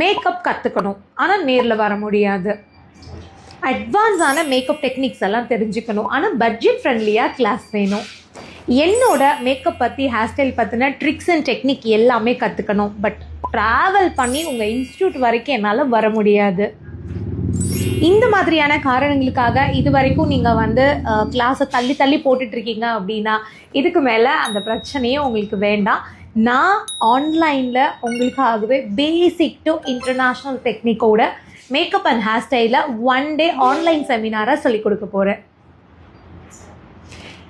Makeup கற்றுக்கணும் ஆனால் நேரில் வர முடியாது. அட்வான்ஸான மேக்கப் டெக்னிக்ஸ் எல்லாம் தெரிஞ்சுக்கணும். ஆனால் பட்ஜெட் ஃப்ரெண்ட்லியாக கிளாஸ் வேணும். என்னோட மேக்கப் பற்றி ஹேர் ஸ்டைல் பற்றின ட்ரிக்ஸ் அண்ட் டெக்னிக் எல்லாமே கற்றுக்கணும் பட் ட்ராவல் பண்ணி உங்கள் இன்ஸ்டியூட் வரைக்கும் என்னால் வர முடியாது. இந்த மாதிரியான காரணங்களுக்காக இது வரைக்கும் நீங்கள் வந்து கிளாஸை தள்ளி தள்ளி போட்டுட்ருக்கீங்க அப்படின்னா இதுக்கு மேலே அந்த பிரச்சனையே உங்களுக்கு வேண்டாம். நான் ஆன்லைனில் உங்களுக்காகவே பேசிக் டு இன்டர்நேஷ்னல் டெக்னிக்கோட மேக்கப் அண்ட் ஹேர் ஸ்டைலில் ஒன் டே ஆன்லைன் செமினாராக சொல்லிக் கொடுக்க போகிறேன்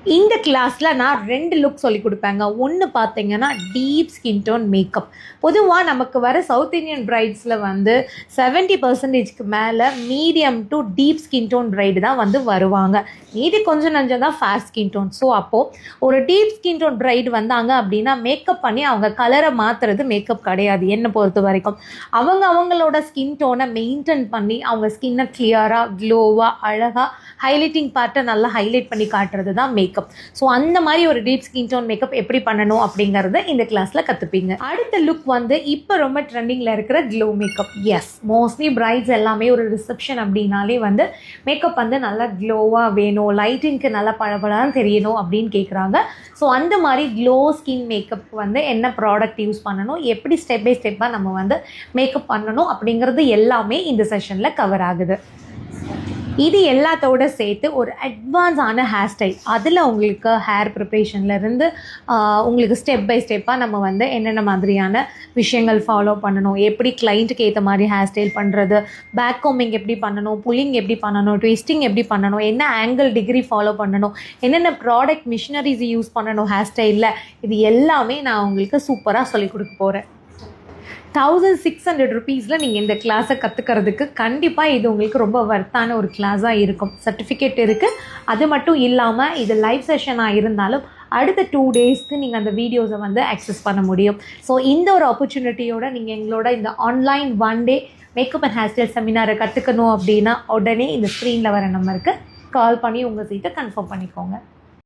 இந்த கிளாஸில் நான் ரெண்டு லுக் சொல்லி கொடுப்பேங்க. ஒன்று பார்த்தீங்கன்னா டீப் ஸ்கின் டோன் மேக்கப் பொதுவாக நமக்கு வர சவுத் இந்தியன் பிரைட்ஸில் வந்து செவன்ட்டி பர்சன்டேஜ்க்கு மேலே medium to deep skin tone bride தான் வந்து வருவாங்க. மீதி கொஞ்சம் நஞ்சம் தான் ஃபேர் ஸ்கின் டோன் ஸோ அப்போது ஒரு டீப் ஸ்கின் டோன் பிரைடு வந்தாங்க அப்படின்னா மேக்கப் பண்ணி அவங்க கலரை மாற்றுறது மேக்கப் கிடையாது என்னை பொறுத்த வரைக்கும். அவங்க அவங்களோட ஸ்கின் டோனை மெயின்டைன் பண்ணி அவங்க ஸ்கின்னை கிளியராக க்ளோவாக அழகாக ஹைலைட்டிங் பார்ட்டை நல்லா ஹைலைட் பண்ணி காட்டுறது தான் மேக்கப் மேக்கப் ஸோ அந்த மாதிரி ஒரு டீப் ஸ்கின் டோன் மேக்கப் எப்படி பண்ணணும் அப்படிங்கிறத இந்த கிளாஸில் கற்றுப்பீங்க அடுத்த லுக் வந்து இப்போ ரொம்ப ட்ரெண்டிங்கில் இருக்கிற glow makeup as mostly brides எல்லாமே ஒரு ரிசப்ஷன் அப்படின்னாலே வந்து மேக்கப் வந்து நல்லா க்ளோவாக வேணும் லைட்டிங்க்கு நல்லா பழபழன்னு தெரியணும் அப்படின்னு கேட்குறாங்க ஸோ அந்த மாதிரி க்ளோ ஸ்கின் மேக்கப் வந்து என்ன ப்ராடக்ட் யூஸ் பண்ணணும் எப்படி ஸ்டெப் பை ஸ்டெப்பாக நம்ம வந்து மேக்கப் பண்ணணும் அப்படிங்கிறது எல்லாமே இந்த செஷனில் கவர் ஆகுது. இது எல்லாத்தோட சேர்த்து ஒரு அட்வான்ஸான ஹேர் ஸ்டைல் அதில் உங்களுக்கு ஹேர் ப்ரிப்ரேஷன்லேருந்து உங்களுக்கு ஸ்டெப் பை ஸ்டெப்பாக நம்ம வந்து என்னென்ன மாதிரியான விஷயங்கள் ஃபாலோ பண்ணணும் எப்படி கிளைண்ட்டுக்கு ஏற்ற மாதிரி ஹேர் ஸ்டைல் பண்ணுறது பேக் கோமிங் எப்படி பண்ணணும் புல்லிங் எப்படி பண்ணணும் ட்விஸ்டிங் எப்படி பண்ணணும் என்ன ஆங்கிள் டிகிரி ஃபாலோ பண்ணணும் என்னென்ன ப்ராடக்ட் மிஷினரிஸ் யூஸ் பண்ணணும் ஹேர் ஸ்டைலில் இது எல்லாமே நான் உங்களுக்கு சூப்பராக சொல்லிக் கொடுக்க போகிறேன் தௌசண்ட் சிக்ஸ் ஹண்ட்ரட் ருபீஸில் நீங்கள் இந்த கிளாஸை கற்றுக்கிறதுக்கு கண்டிப்பாக இது உங்களுக்கு ரொம்ப வர்த்தான ஒரு கிளாஸாக இருக்கும். சர்டிஃபிகேட் இருக்குது அது மட்டும் இல்லாமல் இது லைவ் செஷனாக இருந்தாலும் அடுத்த டூ டேஸ்க்கு நீங்கள் அந்த வீடியோஸை வந்து ஆக்சஸ் பண்ண முடியும். ஸோ இந்த ஒரு ஆப்பர்ச்சுனிட்டியோட நீங்கள் எங்களோட இந்த online one day makeup and hair style செமினாரை கற்றுக்கணும் அப்படின்னா உடனே இந்த ஸ்க்ரீனில் வர நம்பருக்கு கால் பண்ணி உங்கள் சீட்டை கன்ஃபார்ம் பண்ணிக்கோங்க.